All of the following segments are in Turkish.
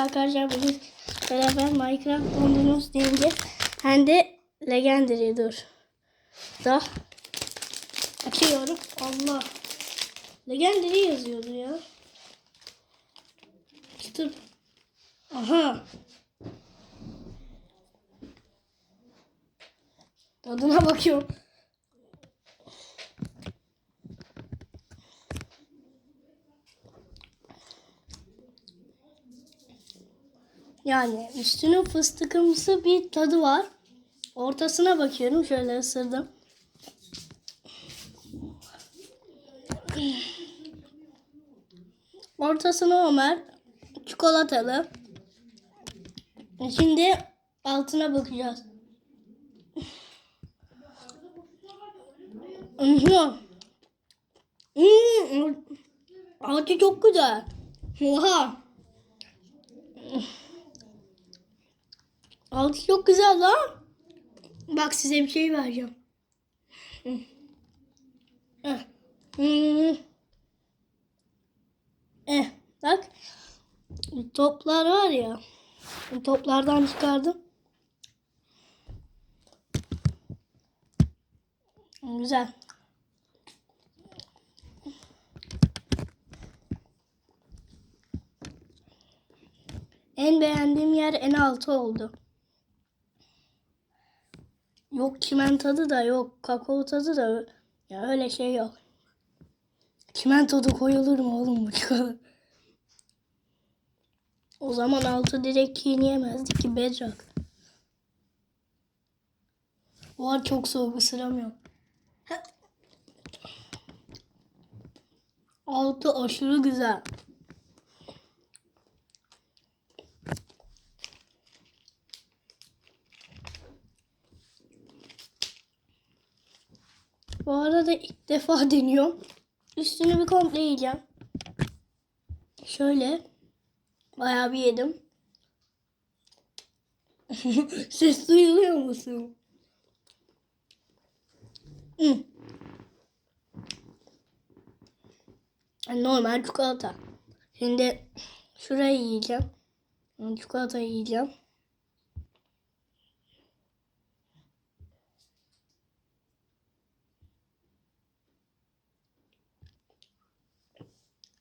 arkadaşlar bugün beraber Minecraft oynuyoruz deyince hem de Legendary dur. Da açıyorum. Allah. Legendary yazıyordu ya. Çıtır. Aha. Tadına bakıyorum. Yani üstünün fıstıkımsı bir tadı var. Ortasına bakıyorum. Şöyle ısırdım. Ortasına Ömer çikolatalı. Şimdi altına bakacağız. Mhm. Hmm, Altı çok güzel. Oha. Altı çok güzel lan. Bak size bir şey vereceğim. Eh. Eh, bak. Toplar var ya. Toplardan çıkardım. Güzel. En beğendiğim yer en altı oldu. Yok çimen tadı da yok. Kakao tadı da ya öyle şey yok. Çimen tadı koyulur mu oğlum bu çikolata? O zaman altı direkt çiğneyemezdik ki bedrock. Var çok soğuk ısıramıyorum. Altı aşırı güzel. Bu arada ilk defa deniyorum. Üstünü bir komple yiyeceğim. Şöyle. Bayağı bir yedim. Ses duyuluyor musun? Hı. Normal çikolata. Şimdi şurayı yiyeceğim. Çikolata yiyeceğim.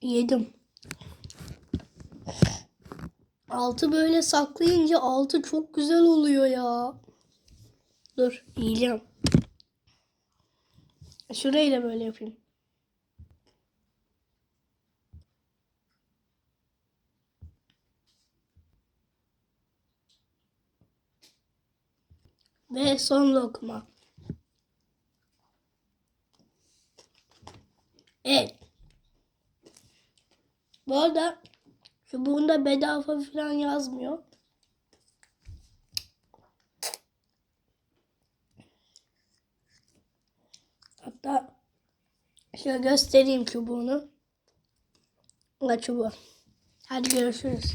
Yedim. Altı böyle saklayınca altı çok güzel oluyor ya. Dur yiyeceğim. Şurayı da böyle yapayım. Ve son lokma. Evet. Bu arada çubuğunda bedava falan yazmıyor. Hatta şöyle göstereyim çubuğunu. Bu çubuğu. Hadi görüşürüz.